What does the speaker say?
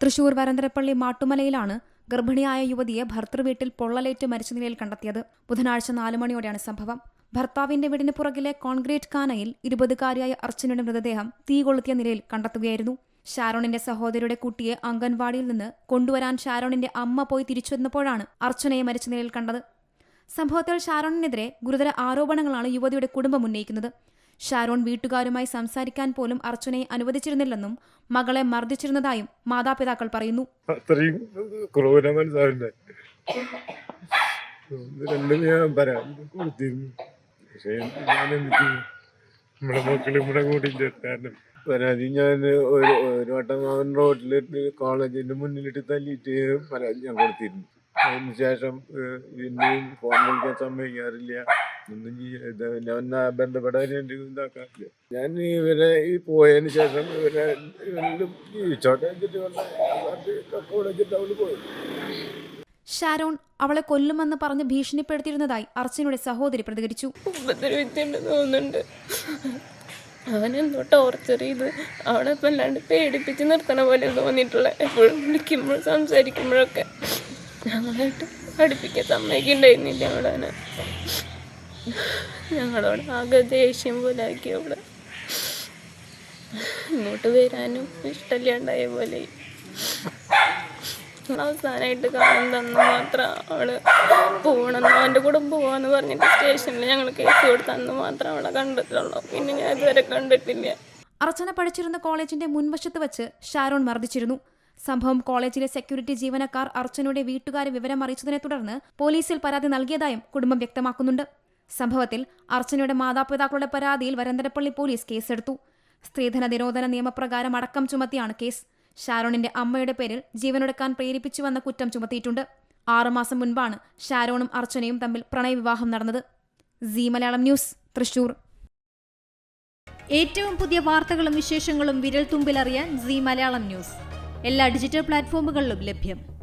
തൃശൂർ വരന്തരപ്പള്ളി മാട്ടുമലയിലാണ് ഗർഭിണിയായ യുവതിയെ ഭർത്തൃവീട്ടിൽ പൊള്ളലേറ്റ് മരിച്ച നിലയിൽ കണ്ടെത്തിയത്. ബുധനാഴ്ച നാലുമണിയോടെയാണ് സംഭവം. ഭർത്താവിന്റെ വീടിന് പുറകിലെ കോൺക്രീറ്റ് കാനയിൽ ഇരുപതുകാരിയായ അർച്ചനയുടെ മൃതദേഹം തീ കൊളുത്തിയ നിലയിൽ കണ്ടെത്തുകയായിരുന്നു. ഷാരോണിന്റെ സഹോദരിയുടെ കുട്ടിയെ അംഗൻവാടിയിൽ നിന്ന് കൊണ്ടുവരാൻ ഷാരോണിന്റെ അമ്മ പോയി തിരിച്ചു വന്നപ്പോഴാണ് അർച്ചനയെ മരിച്ച നിലയിൽ കണ്ടത്. സംഭവത്തിൽ ഷാരോണിനെതിരെ ഗുരുതര ആരോപണങ്ങളാണ് യുവതിയുടെ കുടുംബം ഉന്നയിക്കുന്നത്. ഷാരോൺ വീട്ടുകാരുമായി സംസാരിക്കാൻ പോലും അർച്ചനയെ അനുവദിച്ചിരുന്നില്ലെന്നും മകളെ മർദ്ദിച്ചിരുന്നതായും മാതാപിതാക്കൾ പറയുന്നു. പരാതി ഞാൻ ഞാൻ ഒരു ഒരു വട്ടം അവൻ റോഡിലിട്ട് കോളേജിന്റെ മുന്നിലിട്ട് തല്ലിയിട്ട് പരാതി ഞാൻ കൊടുത്തിരുന്നു. അതിനുശേഷം പിന്നെയും ഫോൺ വിളിക്കാൻ സമ്മതിക്കാറില്ല. ഞാൻ ബന്ധപ്പെടാൻ വേണ്ടി ഇതാക്കാറില്ല. ഞാൻ ഇവരെ ഈ പോയതിന് ശേഷം ഇവരെ ഇവരിലും ജീവിച്ചോട്ടെ വെച്ചിട്ട് അവൾ പോയി. ഷാരോൺ അവളെ കൊല്ലുമെന്ന് പറഞ്ഞ് ഭീഷണിപ്പെടുത്തിയിരുന്നതായി അർച്ചനയുടെ സഹോദരി പ്രതികരിച്ചു. തോന്നുന്നുണ്ട്. അവനെന്തോ ടോർച്ചർ ചെയ്ത് അവളെ ഇപ്പം അല്ലാണ്ട് പേടിപ്പിച്ച് നിർത്തണ പോലെ തോന്നിയിട്ടുള്ള എപ്പോഴും വിളിക്കുമ്പോഴും സംസാരിക്കുമ്പോഴൊക്കെ ഞങ്ങളായിട്ട് അടുപ്പിക്കാൻ സമ്മതിക്കുന്നുണ്ടായിരുന്നില്ല അവിടെ അവനെ. ഞങ്ങളോട് ആകെ ദേഷ്യം പോലെ ആക്കി അവിടെ. ഇങ്ങോട്ട് വരാനും ഇഷ്ടമില്ലാണ്ടായ പോലെ. അവസാനമായിട്ട് കാണുന്നതെന്ന് മാത്രം. അവൾ പോകണമെന്ന് അവന്റെ കൂടെ പോവാന്ന് പറഞ്ഞിട്ട് സ്റ്റേഷനിൽ ഞങ്ങൾ കേസ് കൊടുത്തന്ന് മാത്രം അവളെ കണ്ടിട്ടുള്ളൂ. പിന്നെ ഞാൻ ഇതുവരെ കണ്ടിട്ടില്ല. അർച്ചന പഠിച്ചിരുന്ന കോളേജിന്റെ മുൻവശത്ത് വെച്ച് ഷാരോൺ മർദ്ദിച്ചിരുന്നു. സംഭവം കോളേജിലെ സെക്യൂരിറ്റി ജീവനക്കാർ അർച്ചനയുടെ വീട്ടുകാരെ വിവരം അറിയിച്ചതിനെ തുടർന്ന് പോലീസിൽ പരാതി നൽകിയതായും കുടുംബം വ്യക്തമാക്കുന്നുണ്ട്. സംഭവത്തിൽ അർച്ചനയുടെ മാതാപിതാക്കളുടെ പരാതിയിൽ വരന്തരപ്പള്ളി പോലീസ് കേസെടുത്തു. സ്ത്രീധന നിരോധന നിയമപ്രകാരം അടക്കം ചുമത്തിയാണ് കേസ്. ഷാരോണിന്റെ അമ്മയുടെ പേരിൽ ജീവനൊടുക്കാൻ പ്രേരിപ്പിച്ചുവെന്ന കുറ്റം ചുമത്തിയിട്ടുണ്ട്. ആറുമാസം മുൻപാണ് ഷാരോണും അർച്ചനയും തമ്മിൽ പ്രണയവിവാഹം നടന്നത്. C Malayalam news Thrissur. ഏറ്റവും പുതിയ വാർത്തകളും വിശേഷങ്ങളും വിരൽ തുമ്പിലറിയാൻ സി മലയാളം ന്യൂസ്. എല്ലാ ഡിജിറ്റൽ പ്ലാറ്റ്ഫോമുകളിലും ലഭ്യം.